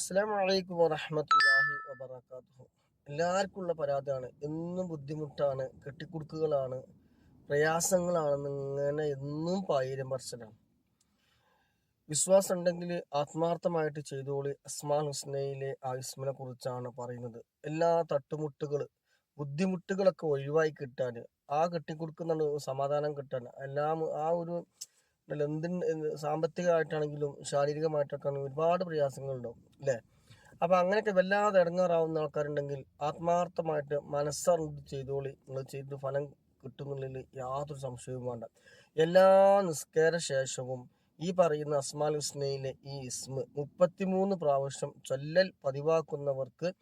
അസ്സാം വലൈക്കും വറഹമത്തല്ലാഹി എല്ലാവർക്കും ഉള്ള പരാതിയാണ്. എന്നും ബുദ്ധിമുട്ടാണ് കെട്ടിക്കുടുക്കുകളാണ് പ്രയാസങ്ങളാണെന്ന് ഇങ്ങനെ എന്നും പായിരം പറച്ചിലാണ് വിശ്വാസം ഉണ്ടെങ്കിൽ ആത്മാർത്ഥമായിട്ട് ചെയ്തോളി. അസ്മാൻ ഹുസ്നയിലെ ആ കുറിച്ചാണ് പറയുന്നത്. എല്ലാ തട്ടുമുട്ടുകൾ ബുദ്ധിമുട്ടുകളൊക്കെ ഒഴിവായി കിട്ടാൻ ആ കെട്ടിക്കൊടുക്കുന്ന സമാധാനം കിട്ടാൻ എല്ലാം ആ ഒരു എന്തിന് സാമ്പത്തികമായിട്ടാണെങ്കിലും ശാരീരികമായിട്ടൊക്കെ ഒരുപാട് പ്രയാസങ്ങളുണ്ടാവും അല്ലേ? അപ്പൊ അങ്ങനെയൊക്കെ വല്ലാതെ ഇടങ്ങാറാവുന്ന ആൾക്കാരുണ്ടെങ്കിൽ ആത്മാർത്ഥമായിട്ട് മനസ്സറിഞ്ഞ് ചെയ്തോളി. നിങ്ങൾ ചെയ്ത് ഫലം കിട്ടുന്നുള്ളിൽ യാതൊരു സംശയവും വേണ്ട. എല്ലാ നിസ്കാര ശേഷവും ഈ പറയുന്ന അസ്മാൽ ഹുസ്നയിലെ ഈ ഇസ്മ മുപ്പത്തിമൂന്ന് പ്രാവശ്യം ചൊല്ലൽ പതിവാക്കുന്നവർക്ക്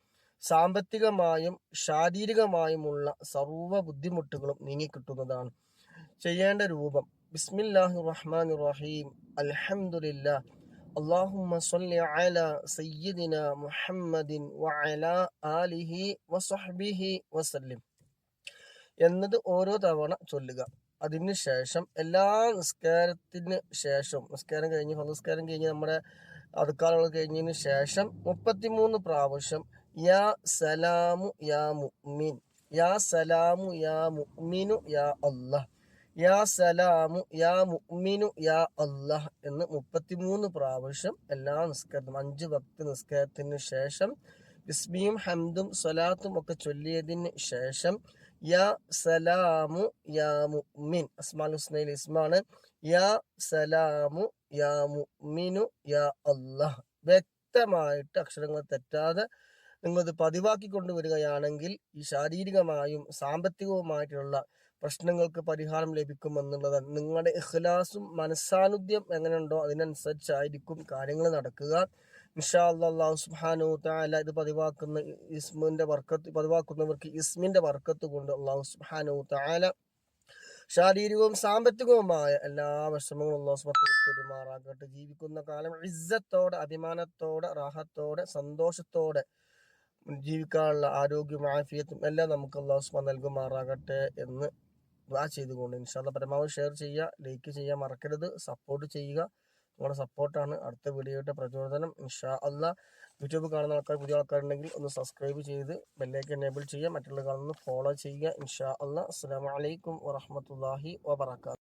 സാമ്പത്തികമായും ശാരീരികമായുമുള്ള സർവ ബുദ്ധിമുട്ടുകളും നീങ്ങിക്കിട്ടുന്നതാണ്. ചെയ്യേണ്ട രൂപം ബിസ്മില്ലാഹി റഹ്മാൻ റഹീം അൽഹംദുലില്ലാ അല്ലാഹുമ്മ സ്വല്ലി അലാ സയ്യിദിന മുഹമ്മദിൻ വ അലാ ആലിഹി വ വസഹ്ബിഹി വസല്ലിം. എന്നത് ഓരോ തവണ ചൊല്ലുക. അതിനു ശേഷം എല്ലാ നിസ്കാരത്തിന് ശേഷം നിസ്കാരം കഴിഞ്ഞ് നിസ്കാരം കഴിഞ്ഞ് നമ്മുടെ അതുക്കാലുകൾ കഴിഞ്ഞതിന് ശേഷം മുപ്പത്തിമൂന്ന് പ്രാവശ്യം യാ സലാമു യാ മുഅ്മിൻ. യാ സലാമു യാ മുഅ്മിനു യാ അല്ലാഹ്. യാ സലാമു യാ മുഅ്മിനു യാ അല്ലാഹ് എന്ന് മുപ്പത്തിമൂന്ന് പ്രാവശ്യം എല്ലാ നിസ്കാരത്തും അഞ്ച് ഭക്തി നിസ്കാരത്തിന് ശേഷം ഇസ്മിയും ഹംദും സ്വലാത്തും ഒക്കെ ചൊല്ലിയതിന് ശേഷം യാ സലാമു യാ മുഅ്മിൻ അസ്മാൽ ഹുസ്നയിൽ ഇസ്മാണ് യാ സലാമു യാ മുഅ്മിനു യാ അല്ലാഹ്. വ്യക്തമായിട്ട് അക്ഷരങ്ങൾ തെറ്റാതെ നിങ്ങളത് പതിവാക്കി കൊണ്ടുവരികയാണെങ്കിൽ ഈ ശാരീരികമായും സാമ്പത്തികവുമായിട്ടുള്ള പ്രശ്നങ്ങൾക്ക് പരിഹാരം ലഭിക്കും ലഭിക്കുമെന്നുള്ളത്. നിങ്ങളുടെ ഇഖ്ലാസും മനസ്സാന്നിധ്യം എങ്ങനെയുണ്ടോ അതിനനുസരിച്ചായിരിക്കും കാര്യങ്ങൾ നടക്കുക. ഇൻഷാ അള്ളാഹു തആല ഇത് പതിവാക്കുന്ന ഇസ്മിന്റെ വർക്കത്ത് പതിവാക്കുന്നവർക്ക് ഇസ്മിന്റെ വർക്കത്ത് കൊണ്ട് അള്ളാഹു സുബ്ഹാനഹു താല ശാരീരികവും സാമ്പത്തികവുമായ എല്ലാ വിഷമങ്ങളും അള്ളാഹു സുബ്ഹാനഹു പെരുമാറാകട്ടെ. ജീവിക്കുന്ന കാലം ഇസ്സത്തോടെ അഭിമാനത്തോടെ റാഹത്തോടെ സന്തോഷത്തോടെ ജീവിക്കാനുള്ള ആരോഗ്യവും ആഫിയത്തും എല്ലാം നമുക്ക് അള്ളാഹു സുബാൻ നൽകുമാറാകട്ടെ എന്ന് ദ്വാ ചെയ്തുകൊണ്ട് ഇൻഷാല്ല പരമാവധി ഷെയർ ചെയ്യുക ലൈക്ക് ചെയ്യാൻ മറക്കരുത് സപ്പോർട്ട് ചെയ്യുക. നിങ്ങളുടെ സപ്പോർട്ടാണ് അടുത്ത വീഡിയോയുടെ പ്രചോദനം. ഇൻഷാ അല്ല യൂട്യൂബ് കാണുന്ന ആൾക്കാർ പുതിയ ആൾക്കാരുണ്ടെങ്കിൽ ഒന്ന് സബ്സ്ക്രൈബ് ചെയ്ത് ബെല്ലേക്ക് എനേബിൾ ചെയ്യുക. മറ്റുള്ള കാണുന്ന ഫോളോ ചെയ്യുക. ഇൻഷാ അല്ല അസ്സാം വലൈക്കും വറഹമത്തല്ലാഹി വബർക്കാത്തു